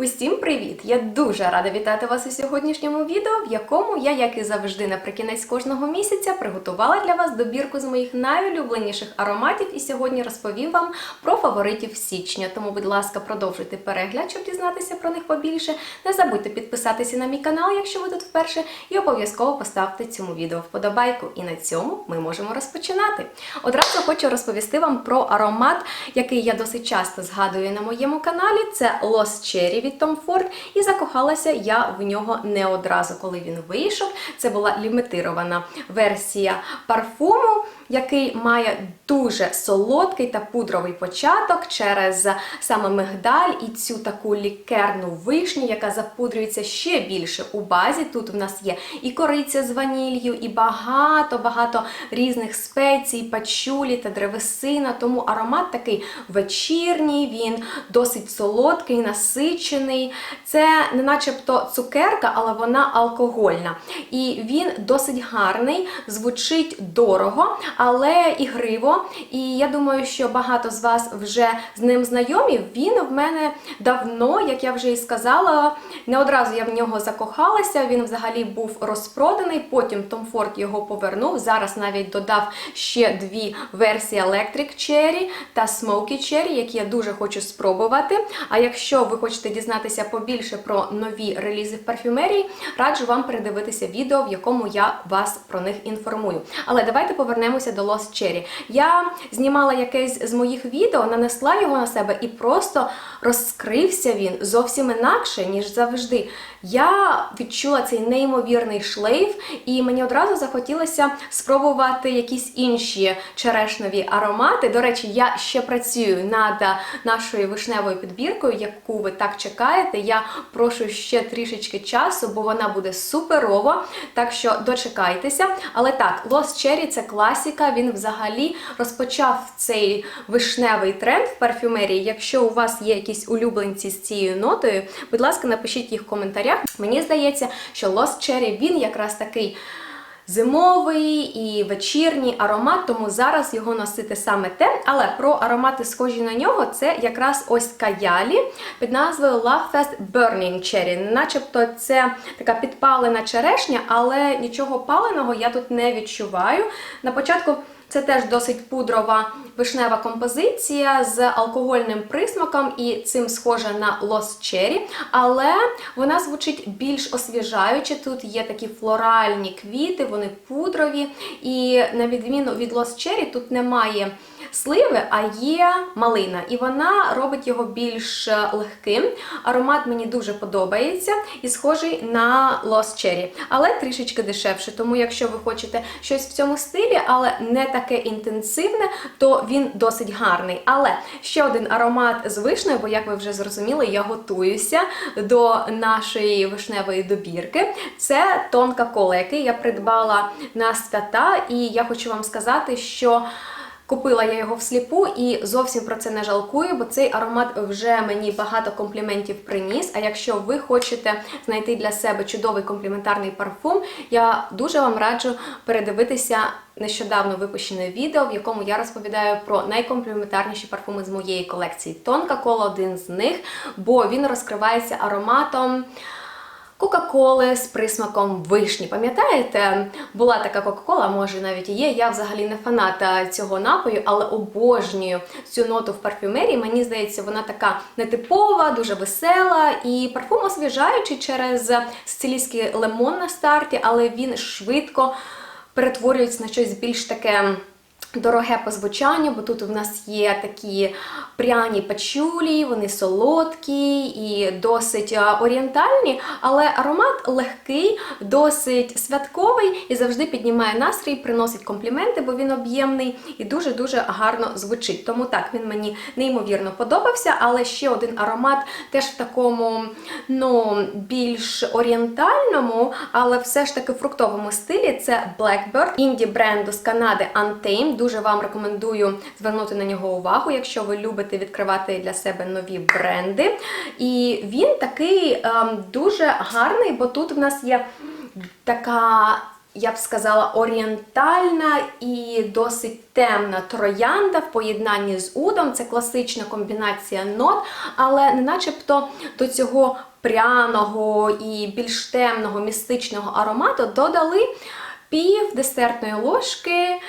Усім привіт! Я дуже рада вітати вас у сьогоднішньому відео, в якому я, як і завжди, наприкінець кожного місяця приготувала для вас добірку з моїх найулюбленіших ароматів і сьогодні розповім вам про фаворитів січня. Тому, будь ласка, продовжуйте перегляд, щоб дізнатися про них побільше. Не забудьте підписатися на мій канал, якщо ви тут вперше, і обов'язково поставте цьому відео вподобайку. І на цьому ми можемо розпочинати. Одразу хочу розповісти вам про аромат, який я досить часто згадую на моєму каналі. Це Lost Cherry від Tom Ford. І закохалася я в нього не одразу, коли він вийшов. Це була лімітирована версія парфуму, який має дуже солодкий та пудровий початок через саме мигдаль і цю таку лікерну вишню, яка запудрюється ще більше у базі. Тут в нас є і кориця з ванілью, і багато-багато різних спецій, пачулі та древесина. Тому аромат такий вечірній, він досить солодкий, насичений. Це не начебто цукерка, але вона алкогольна. І він досить гарний, звучить дорого, але ігриво. І я думаю, що багато з вас вже з ним знайомі. Він в мене давно, як я вже і сказала, не одразу я в нього закохалася. Він взагалі був розпроданий. Потім Tom Ford його повернув. Зараз навіть додав ще дві версії Electric Cherry та Smoky Cherry, які я дуже хочу спробувати. А якщо ви хочете дізнатися побільше про нові релізи в парфюмерії, раджу вам передивитися відео, в якому я вас про них інформую. Але давайте повернемося до Lost Cherry. Я знімала якесь з моїх відео, нанесла його на себе і просто розкрився він зовсім інакше, ніж завжди. Я відчула цей неймовірний шлейф, і мені одразу захотілося спробувати якісь інші черешнові аромати. До речі, я ще працюю над нашою вишневою підбіркою, яку ви так чекаєте. Я прошу ще трішечки часу, бо вона буде суперова. Так що дочекайтеся. Але так, Lost Cherry це класіка. Він взагалі розпочав цей вишневий тренд в парфюмерії. Якщо у вас є якісь улюбленці з цією нотою, будь ласка, напишіть їх в коментарях. Мені здається, що Lost Cherry він якраз такий. Зимовий і вечірній аромат, тому зараз його носити саме те. Але про аромати, схожі на нього, це якраз ось каялі під назвою Love Fest Burning Cherry. Начебто це така підпалена черешня, але нічого паленого я тут не відчуваю. На початку. Це теж досить пудрова вишнева композиція з алкогольним присмаком, і цим схожа на Lost Cherry, але вона звучить більш освіжаюче. Тут є такі флоральні квіти, вони пудрові. І на відміну від Lost Cherry, тут немає сливи, а є малина. І вона робить його більш легким. Аромат мені дуже подобається і схожий на Lost Cherry, але трішечки дешевше. Тому, якщо ви хочете щось в цьому стилі, але не таке інтенсивне, то він досить гарний. Але ще один аромат з вишнею, бо, як ви вже зрозуміли, я готуюся до нашої вишневої добірки. Це тонка кола, який я придбала на свята, і я хочу вам сказати, що. Купила я його всліпу і зовсім про це не жалкую, бо цей аромат вже мені багато компліментів приніс. А якщо ви хочете знайти для себе чудовий компліментарний парфум, я дуже вам раджу передивитися нещодавно випущене відео, в якому я розповідаю про найкомпліментарніші парфуми з моєї колекції. Тонка кола один з них, бо він розкривається ароматом. Кока-коли з присмаком вишні. Пам'ятаєте, була така Кока-Кола, може навіть і є. Я взагалі не фанат цього напою, але обожнюю цю ноту в парфюмерії. Мені здається, вона така нетипова, дуже весела. І парфум освіжаючий через сицилійський лимон на старті, але він швидко перетворюється на щось більш таке. Дороге по звучанню, бо тут у нас є такі пряні пачулі, вони солодкі і досить орієнтальні, але аромат легкий, досить святковий і завжди піднімає настрій, приносить компліменти, бо він об'ємний і дуже-дуже гарно звучить. Тому так, він мені неймовірно подобався, але ще один аромат теж в такому ну, більш орієнтальному, але все ж таки фруктовому стилі це Blackbird, інді бренду з Канади Untamed. Дуже вам рекомендую звернути на нього увагу, якщо ви любите відкривати для себе нові бренди. І він такий ем, дуже гарний, бо тут в нас є така я б сказала, орієнтальна і досить темна троянда в поєднанні з удом. Це класична комбінація нот, але не начебто до цього пряного і більш темного містичного аромату додали пів десертної ложки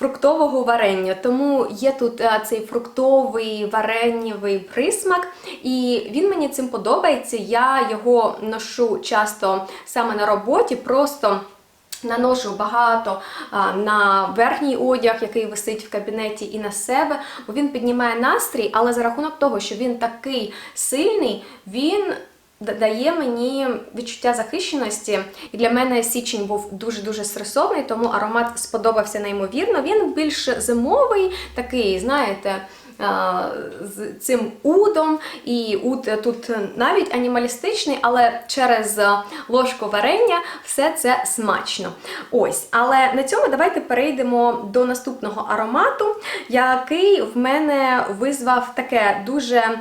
фруктового варення. Тому є тут е, цей фруктовий варенєвий присмак, і він мені цим подобається. Я його ношу часто саме на роботі, просто. Наношу багато а, на верхній одяг, який висить в кабінеті, і на себе, бо він піднімає настрій, але за рахунок того, що він такий сильний, він дає мені відчуття захищеності. І для мене січень був дуже-дуже стресовний, тому аромат сподобався неймовірно. Він більш зимовий, такий, знаєте. З цим удом, і уд тут навіть анімалістичний, але через ложку варення все це смачно. Ось, але на цьому давайте перейдемо до наступного аромату, який в мене визвав таке дуже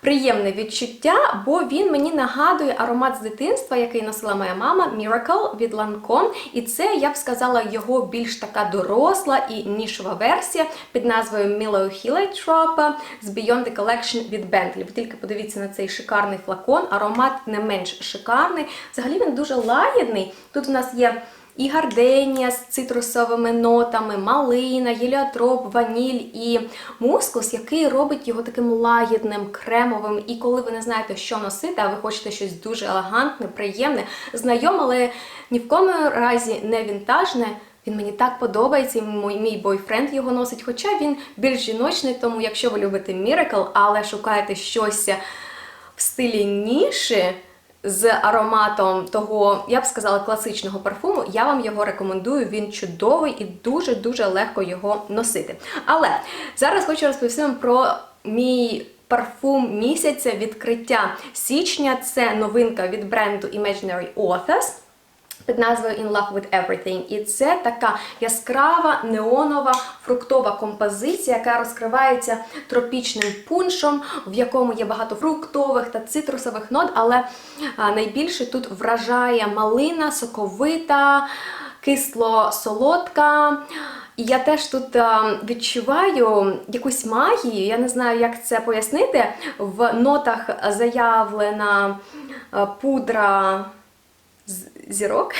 приємне відчуття, бо він мені нагадує аромат з дитинства, який носила моя мама Miracle від Lancome. І це, я б сказала, його більш така доросла і нішова версія під назвою Milo Heliotrope з Beyond the Collection від Bentley. Ви тільки подивіться на цей шикарний флакон, аромат не менш шикарний. Взагалі він дуже лагідний. Тут у нас є і гарденія з цитрусовими нотами, малина, геліотроп, ваніль і мускус, який робить його таким лагідним, кремовим. І коли ви не знаєте, що носити, а ви хочете щось дуже елегантне, приємне, знайоме, але ні в кому разі не вінтажне. Він мені так подобається, мій, мій бойфренд його носить, хоча він більш жіночний, тому якщо ви любите Miracle, але шукаєте щось в стилі ніші, з ароматом того, я б сказала, класичного парфуму, я вам його рекомендую. Він чудовий і дуже-дуже легко його носити. Але зараз хочу розповісти вам про мій. Парфум місяця відкриття січня це новинка від бренду Imaginary Authors під назвою In Love with Everything. І це така яскрава неонова фруктова композиція, яка розкривається тропічним пуншом, в якому є багато фруктових та цитрусових нот, але найбільше тут вражає малина, соковита, кисло-солодка. І я теж тут відчуваю якусь магію, я не знаю, як це пояснити. В нотах заявлена пудра зірок.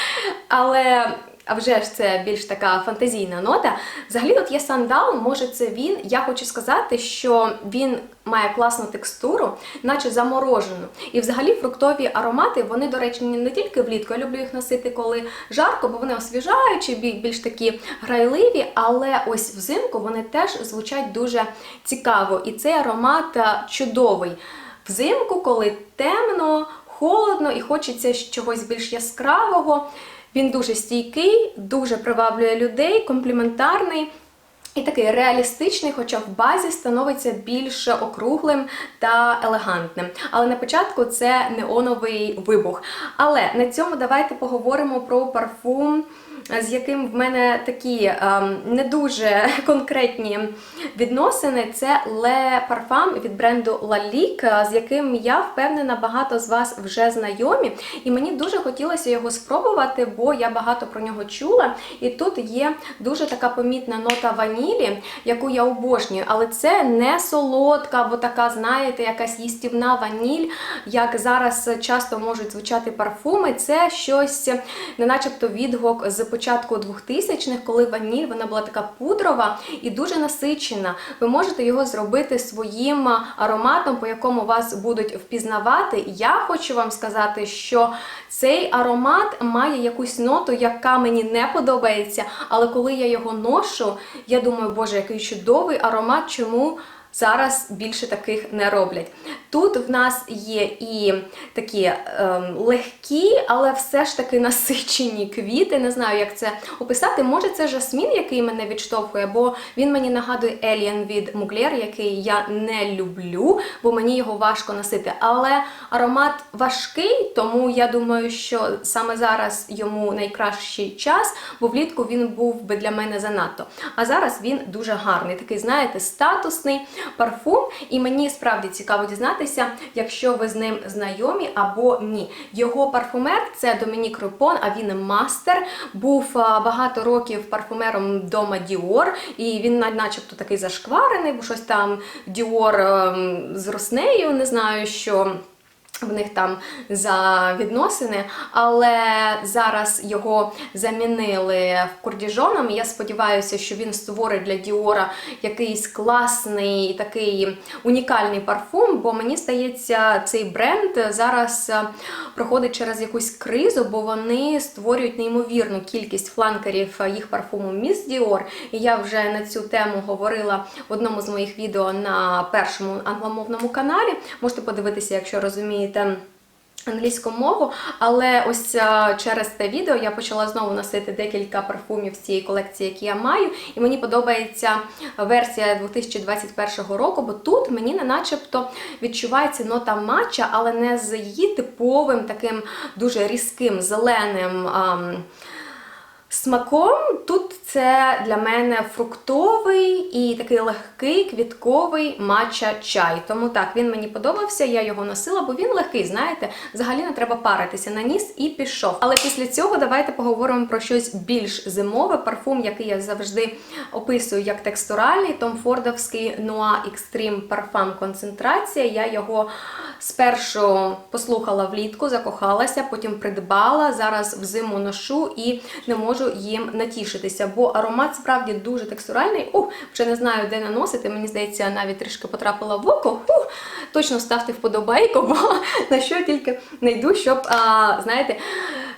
Але а вже ж це більш така фантазійна нота. Взагалі тут є сандал, може це він. Я хочу сказати, що він має класну текстуру, наче заморожену. І взагалі фруктові аромати, вони, до речі, не тільки влітку. Я люблю їх носити, коли жарко, бо вони освіжаючі, більш такі грайливі, але ось взимку вони теж звучать дуже цікаво. І цей аромат чудовий. Взимку, коли темно, холодно і хочеться чогось більш яскравого. Він дуже стійкий, дуже приваблює людей, компліментарний. І такий реалістичний, хоча в базі становиться більш округлим та елегантним. Але на початку це неоновий вибух. Але на цьому давайте поговоримо про парфум, з яким в мене такі ем, не дуже конкретні відносини. Це Le Parfum від бренду Lalique, з яким я впевнена, багато з вас вже знайомі. І мені дуже хотілося його спробувати, бо я багато про нього чула. І тут є дуже така помітна нота ванілі, яку я обожнюю. Але це не солодка, або така, знаєте, якась їстівна ваніль, як зараз часто можуть звучати парфуми. Це щось, не начебто відгук з початку 2000-х, коли ваніль вона була така пудрова і дуже насичена. Ви можете його зробити своїм ароматом, по якому вас будуть впізнавати. Я хочу вам сказати, що цей аромат має якусь ноту, яка мені не подобається, але коли я його ношу, я думаю, боже, який чудовий аромат, чому зараз більше таких не роблять. Тут в нас є і такі ем, легкі, але все ж таки насичені квіти. Не знаю, як це описати. Може, це жасмін, який мене відштовхує, бо він мені нагадує Alien від Mugler, який я не люблю, бо мені його важко носити. Але аромат важкий, тому я думаю, що саме зараз йому найкращий час, бо влітку він був би для мене занадто. А зараз він дуже гарний, такий, знаєте, статусний. Парфум, і мені справді цікаво дізнатися, якщо ви з ним знайомі або ні. Його парфумер це Домінік Рупон, а він мастер. Був багато років парфумером дома Діор, і він на- начебто такий зашкварений, бо щось там Діор ем, з Роснею, не знаю що. В них там за відносини, але зараз його замінили в Курдіжоном. і Я сподіваюся, що він створить для Діора якийсь класний такий унікальний парфум. Бо мені здається, цей бренд зараз е, проходить через якусь кризу, бо вони створюють неймовірну кількість фланкерів їх парфуму Міс Діор. І я вже на цю тему говорила в одному з моїх відео на першому англомовному каналі. Можете подивитися, якщо розумієте. Англійську мову, але ось е, через те відео я почала знову носити декілька парфумів з цієї колекції, які я маю, і мені подобається версія 2021 року, бо тут мені не начебто відчувається нота матча, але не з її типовим таким дуже різким зеленим. ам, Смаком тут це для мене фруктовий і такий легкий квітковий матча чай. Тому так він мені подобався, я його носила, бо він легкий, знаєте, взагалі не треба паритися на ніс і пішов. Але після цього давайте поговоримо про щось більш зимове. Парфум, який я завжди описую як текстуральний, Том Фордовський Noir Extreme Parfum концентрація. Я його спершу послухала влітку, закохалася, потім придбала. Зараз взиму ношу і не можу їм натішитися, бо аромат справді дуже текстуральний. Ух, вже не знаю, де наносити. Мені здається, навіть трішки потрапила в око. Ух, точно ставте вподобайку, бо на що тільки не йду, щоб, а, знаєте,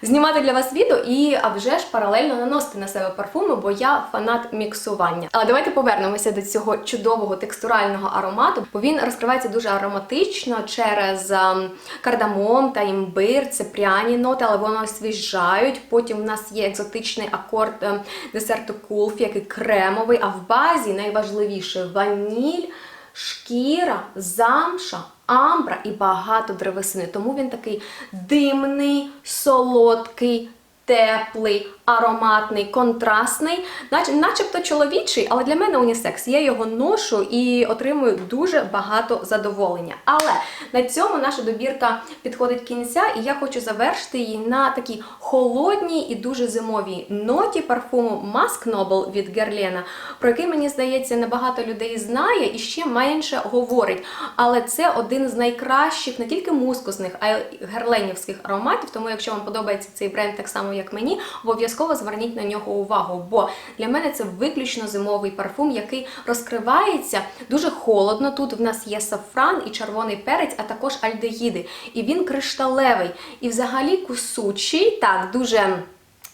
знімати для вас відео і а вже ж паралельно наносити на себе парфуми, бо я фанат міксування. Але давайте повернемося до цього чудового текстурального аромату, бо він розкривається дуже ароматично через ем, кардамом та імбир, це пряні ноти, але вони освіжають. Потім в нас є екзотичний акорд ем, десерту кулф, який кремовий, а в базі найважливіше ваніль шкіра, замша, амбра і багато древесини. Тому він такий димний, солодкий, теплий, ароматний, контрастний, нач- начебто чоловічий, але для мене унісекс. Я його ношу і отримую дуже багато задоволення. Але на цьому наша добірка підходить кінця, і я хочу завершити її на такій холодній і дуже зимовій ноті парфуму Mask Noble від Герлена, про який, мені здається, небагато людей знає і ще менше говорить. Але це один з найкращих не тільки мускусних, а й герленівських ароматів. Тому, якщо вам подобається цей бренд так само, як мені, обов'язково зверніть на нього увагу. Бо для мене це виключно зимовий парфум, який розкривається дуже холодно. Тут в нас є сафран і червоний перець, а також альдегіди. І він кришталевий. І взагалі кусучий, так, дуже.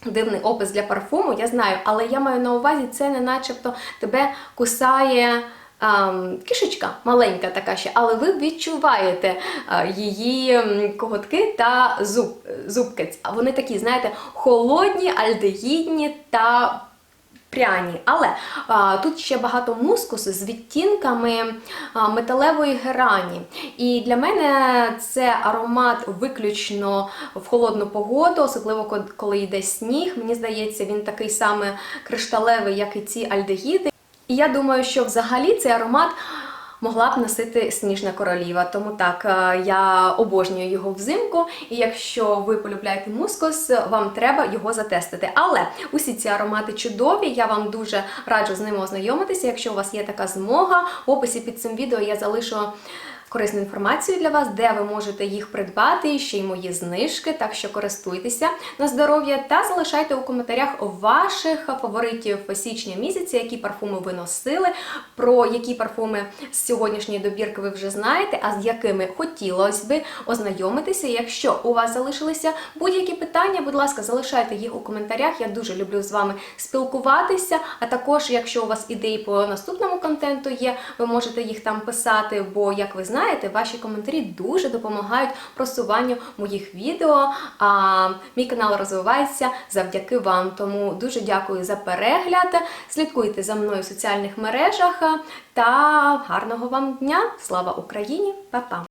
Дивний опис для парфуму, я знаю, але я маю на увазі, це не начебто тебе кусає кишечка маленька така ще, але ви відчуваєте е, її коготки та зуб, зубкиць. А вони такі, знаєте, холодні, альдегідні та пряні. Але а, тут ще багато мускусу з відтінками а, металевої герані. І для мене це аромат виключно в холодну погоду, особливо коли йде сніг. Мені здається, він такий саме кришталевий, як і ці альдегіди. І я думаю, що взагалі цей аромат могла б носити сніжна королева. Тому так е, я обожнюю його взимку. І якщо ви полюбляєте мускус, вам треба його затестити. Але усі ці аромати чудові. Я вам дуже раджу з ними ознайомитися. Якщо у вас є така змога, в описі під цим відео я залишу. Корисну інформацію для вас, де ви можете їх придбати, ще й мої знижки, так що користуйтеся на здоров'я та залишайте у коментарях ваших фаворитів січня місяця, які парфуми ви носили, про які парфуми з сьогоднішньої добірки ви вже знаєте, а з якими хотілося би ознайомитися. Якщо у вас залишилися будь-які питання, будь ласка, залишайте їх у коментарях. Я дуже люблю з вами спілкуватися. А також, якщо у вас ідеї по наступному контенту є, ви можете їх там писати, бо, як ви знаєте, ваші коментарі дуже допомагають просуванню моїх відео. А мій канал розвивається завдяки вам. Тому дуже дякую за перегляд. Слідкуйте за мною в соціальних мережах та гарного вам дня! Слава Україні! Па-па!